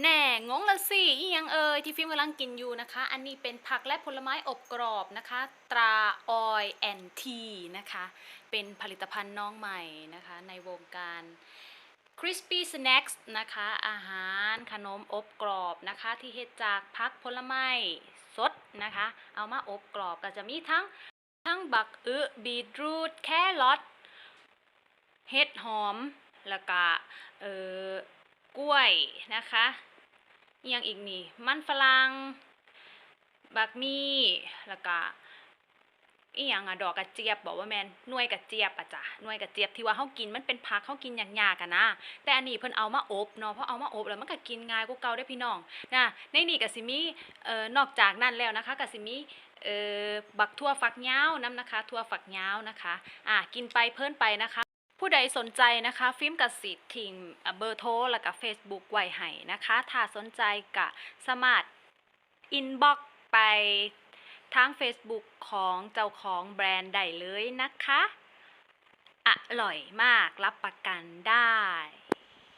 แน่งงละสิอียังเอ่ยที่ฟิล์มกำลังกินอยู่นะคะ อันนี้เป็นผักและผลไม้อบกรอบนะคะ ตราออยแอนทีนะคะ เป็นผลิตภัณฑ์น้องใหม่นะคะ ในวงการ Crispy Snacks นะคะ อาหารขนมอบกรอบนะคะ ที่เฮ็ดจากผักผลไม้สดนะคะ เอามาอบกรอบก็จะมีทั้งทั้งบักอึบีทรูทแครอทเห็ดหอมแล้วก็เออ กล้วยนะคะอหยังอีกนี่ มันฝรั่งบักมี่แล้วก็อีหยังอะดอกกระเจี๊ยบบอกว่าแมนน่วยกระเจี๊ยบอะจ้ะน่วยกระเจี๊ยบที่ว่าเฮากินมันเป็นผักเฮากินอย่ากๆกันนะ แต่อันนี้เพิ่นเอามาอบเนาะเพราะเอามาอบแล้วมันก็กินง่ายกว่าเก่าได้พี่น้องนะในนี่ก็สิมีเอ่อนอกจากนั้นแล้วนะคะก็สิมีเอ่อบักทั่วฝักยาวน้ำนะคะ ทั่วฝักยาวนะคะอะกินไปเพิ่นไปนะคะ ผู้ใดสนใจนะคะฟิล์มกับสิทธิ์ทิ้งอะเบอร์โทรแล้วก็ Facebook ไว้ให้นะคะ ถ้าสนใจก็สามารถอินบ็อกไปทาง Facebook ของเจ้าของแบรนด์ได้เลยนะคะ อร่อยมากรับประกันได้